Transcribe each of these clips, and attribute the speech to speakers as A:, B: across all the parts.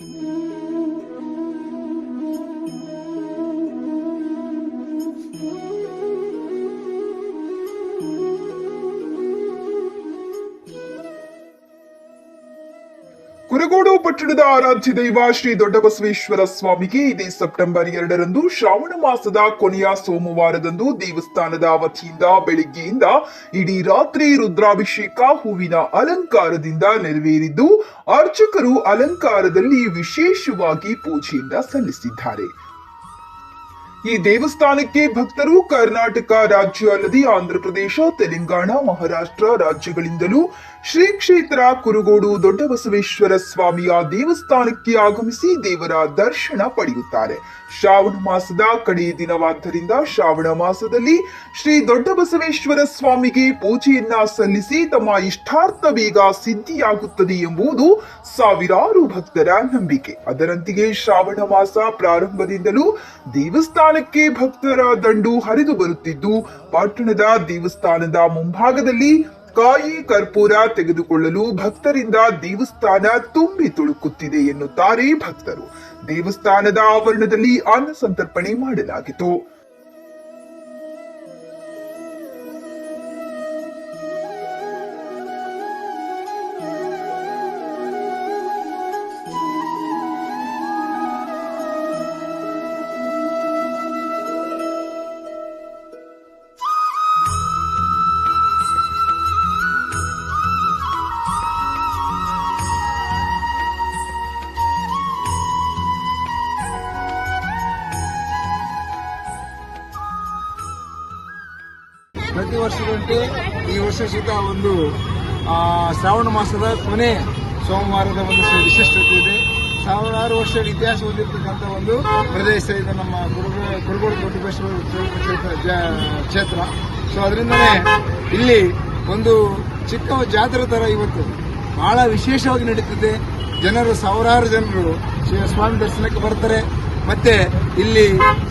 A: Mm-hmm. Kuragodu ಪಟ್ಟಣದ ಆರಾಧ್ಯ ದೈವ ಶ್ರೀ ದೊಡ್ಡಬಸವೇಶ್ವರ ಸ್ವಾಮಿಗೆ ಇದೇ ಸೆಪ್ಟೆಂಬರ್ ಎರಡರಂದು ಶ್ರಾವಣ ಮಾಸದ ಕೊನೆಯ ಸೋಮವಾರದಂದು ದೇವಸ್ಥಾನದ ವತಿಯಿಂದ ಬೆಳಿಗ್ಗೆಯಿಂದ ಇಡೀ ರಾತ್ರಿ ರುದ್ರಾಭಿಷೇಕ ಹೂವಿನ ಅಲಂಕಾರದಿಂದ ನೆರವೇರಿದ್ದು ಅರ್ಚಕರು ಅಲಂಕಾರದಲ್ಲಿ ವಿಶೇಷವಾಗಿ ಪೂಜೆಯಿಂದ ಸಲ್ಲಿಸಿದ್ದಾರೆ. ಈ ದೇವಸ್ಥಾನಕ್ಕೆ ಭಕ್ತರು ಕರ್ನಾಟಕ ರಾಜ್ಯ ಅಲ್ಲದೆ ಆಂಧ್ರಪ್ರದೇಶ, ತೆಲಂಗಾಣ, ಮಹಾರಾಷ್ಟ್ರ ರಾಜ್ಯಗಳಿಂದಲೂ ಶ್ರೀ ಕ್ಷೇತ್ರ ಕುರುಗೋಡು, ದೊಡ್ಡಬಸವೇಶ್ವರ ಸ್ವಾಮಿಯ ದೇವಸ್ಥಾನಕ್ಕೆ ಆಗಮಿಸಿ ದೇವರ ದರ್ಶನ ಪಡೆಯುತ್ತಾರೆ. ಶ್ರಾವಣ ಮಾಸದ ಕಡೆಯ ದಿನವಾದ್ದರಿಂದ ಶ್ರಾವಣ ಮಾಸದಲ್ಲಿ ಶ್ರೀ ದೊಡ್ಡಬಸವೇಶ್ವರ ಸ್ವಾಮಿಗೆ ಪೂಜೆಯನ್ನ ಸಲ್ಲಿಸಿ ತಮ್ಮ ಇಷ್ಟಾರ್ಥ ಬೇಗ ಸಿದ್ಧಿಯಾಗುತ್ತದೆ ಎಂಬುದು ಸಾವಿರಾರು ಭಕ್ತರ ನಂಬಿಕೆ. ಅದರಂತೆಯೇ ಶ್ರಾವಣ ಮಾಸ ಪ್ರಾರಂಭದಿಂದಲೂ ದೇವಸ್ಥಾನಕ್ಕೆ ಭಕ್ತರ ದಂಡು ಹರಿದು ಬರುತ್ತಿದ್ದು, ಪಟ್ಟಣದ ದೇವಸ್ಥಾನದ ಮುಂಭಾಗದಲ್ಲಿ ಕಾಯಿ ಕರ್ಪೂರ ತೆಗೆದುಕೊಳ್ಳಲು ಭಕ್ತರಿಂದ ದೇವಸ್ಥಾನ ತುಂಬಿ ತುಳುಕುತ್ತಿದೆ ಎನ್ನುತ್ತಾರೆ ಭಕ್ತರು. ದೇವಸ್ಥಾನದ ಆವರಣದಲ್ಲಿ ಅನ್ನ ಸಂತರ್ಪಣೆ ಮಾಡಲಾಗಿತ್ತು.
B: ಪ್ರತಿ ವರ್ಷದಂತೆ ಈ ವರ್ಷ ಸಹಿತ ಒಂದು ಶ್ರಾವಣ ಮಾಸದ ಕೊನೆ ಸೋಮವಾರದ ಒಂದು ವಿಶಿಷ್ಟತೆ ಇದೆ. ಸಾವಿರಾರು ವರ್ಷದ ಇತಿಹಾಸ ಹೊಂದಿರತಕ್ಕಂಥ ಒಂದು ಪ್ರದೇಶ ಇದು ನಮ್ಮ ಕುರುಗ- ಕುರುಗೋಡು ದೊಡ್ಡಬಸವ ಕ್ಷೇತ್ರ ಸೊ ಅದರಿಂದನೇ ಇಲ್ಲಿ ಒಂದು ಚಿಕ್ಕ ಜಾತ್ರೆ ಥರ ಇವತ್ತು ಬಹಳ ವಿಶೇಷವಾಗಿ ನಡೀತಿದೆ. ಜನರು ಸಾವಿರಾರು ಜನರು ಸ್ವಾಮಿ ದರ್ಶನಕ್ಕೆ ಬರ್ತಾರೆ. ಮತ್ತೆ ಇಲ್ಲಿ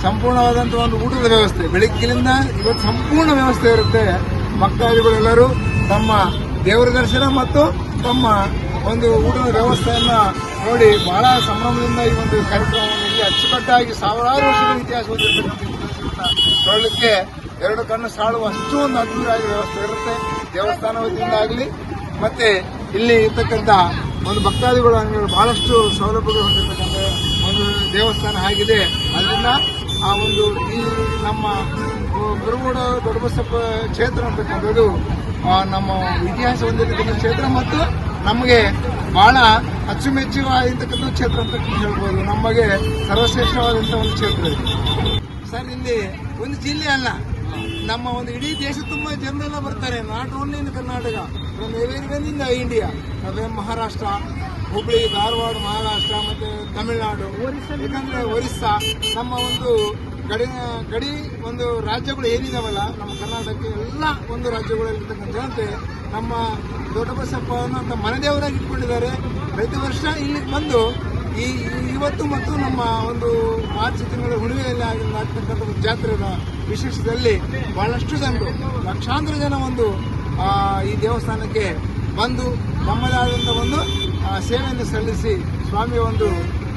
B: ಸಂಪೂರ್ಣವಾದಂತಹ ಒಂದು ಊಟದ ವ್ಯವಸ್ಥೆ. ಬೆಳಗ್ಗಿನಿಂದ ಇವತ್ತು ಸಂಪೂರ್ಣ ವ್ಯವಸ್ಥೆ ಇರುತ್ತೆ. ಭಕ್ತಾದಿಗಳೆಲ್ಲರೂ ತಮ್ಮ ದೇವರ ದರ್ಶನ ಮತ್ತು ತಮ್ಮ ಒಂದು ಊಟದ ವ್ಯವಸ್ಥೆಯನ್ನ ನೋಡಿ ಬಹಳ ಸಂಭ್ರಮದಿಂದ ಈ ಒಂದು ಕಾರ್ಯಕ್ರಮವನ್ನು ಅಚ್ಚುಕಟ್ಟಾಗಿ ಸಾವಿರಾರು ವರ್ಷಗಳ ಇತಿಹಾಸ ನೋಡಲಿಕ್ಕೆ ಎರಡು ಕಣ್ಣು ಸಾಳುವ ಅಷ್ಟು ಒಂದು ಅದ್ಭುತವಾಗಿ ವ್ಯವಸ್ಥೆ ಇರುತ್ತೆ. ದೇವಸ್ಥಾನ ವತಿಯಿಂದ ಆಗಲಿ ಮತ್ತೆ ಇಲ್ಲಿ ಇರ್ತಕ್ಕಂಥ ಒಂದು ಭಕ್ತಾದಿಗಳು ಬಹಳಷ್ಟು ಸೌಲಭ್ಯಗಳು ಹೊಂದಿರತಕ್ಕಂಥ ದೇವಸ್ಥಾನ ಆಗಿದೆ. ಅದರಿಂದ ಆ ಒಂದು ಈ ನಮ್ಮ ಗುರುಗೂಡ ದೊಡ್ಡಬಸಪ್ಪ ಕ್ಷೇತ್ರ ಅಂತಕ್ಕಂಥದ್ದು ನಮ್ಮ ಇತಿಹಾಸ ಹೊಂದಿರತಕ್ಕಂಥ ಕ್ಷೇತ್ರ ಮತ್ತು ನಮಗೆ ಬಹಳ ಅಚ್ಚುಮೆಚ್ಚುವಾಗಿರ್ತಕ್ಕಂಥ ಕ್ಷೇತ್ರ ಅಂತ ಹೇಳ್ಬೋದು. ನಮಗೆ ಸರ್ವಶ್ರೇಷ್ಠವಾದಂಥ ಒಂದು ಕ್ಷೇತ್ರ ಇದೆ. ಸರ್, ಇಲ್ಲಿ ಒಂದು ಜಿಲ್ಲೆ ಅಲ್ಲ, ನಮ್ಮ ಒಂದು ಇಡೀ ದೇಶ ತುಂಬ ಜನರೆಲ್ಲ ಬರ್ತಾರೆ. Not only in Karnataka from everywhere in India ಅದೇ ಮಹಾರಾಷ್ಟ್ರ ಹುಬ್ಳಿ, ಧಾರವಾಡ, ಮಹಾರಾಷ್ಟ್ರ ಮತ್ತೆ ತಮಿಳುನಾಡು. ಯಾಕಂದ್ರೆ ಒರಿಸ್ಸಾ ನಮ್ಮ ಒಂದು ಗಡಿ ಗಡಿ ಒಂದು ರಾಜ್ಯಗಳು ಏನಿದಾವಲ್ಲ, ನಮ್ಮ ಕರ್ನಾಟಕಕ್ಕೆ ಎಲ್ಲ ಒಂದು ರಾಜ್ಯಗಳಲ್ಲಿರ್ತಕ್ಕಂಥ ಜನತೆ ನಮ್ಮ ದೊಡ್ಡಬಸಪ್ಪವನ್ನು ಅಂತ ಮನೆದೇವರಾಗಿ ಇಟ್ಕೊಂಡಿದ್ದಾರೆ. ಪ್ರತಿ ವರ್ಷ ಇಲ್ಲಿಗೆ ಬಂದು ಈ ಇವತ್ತು ಮತ್ತು ನಮ್ಮ ಒಂದು ಮಾರ್ಚ್ ತಿಂಗಳ ಹುಣ್ಣಿಮೆಯಲ್ಲಿ ಆಗಿರ್ತಕ್ಕಂಥ ಒಂದು ಜಾತ್ರೆಯ ವಿಶೇಷದಲ್ಲಿ ಬಹಳಷ್ಟು ಜನರು, ಲಕ್ಷಾಂತರ ಜನ ಒಂದು ಈ ದೇವಸ್ಥಾನಕ್ಕೆ ಬಂದು ತಮ್ಮದೇ ಆದಂಥ ಒಂದು ಸೇವೆಯನ್ನು ಸಲ್ಲಿಸಿ ಸ್ವಾಮಿಯ ಒಂದು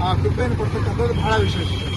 B: ಆ, ಕೃಪೆಯನ್ನು ಕೊಡ್ತಕ್ಕಂಥದ್ದು ಬಹಳ ವಿಶೇಷ.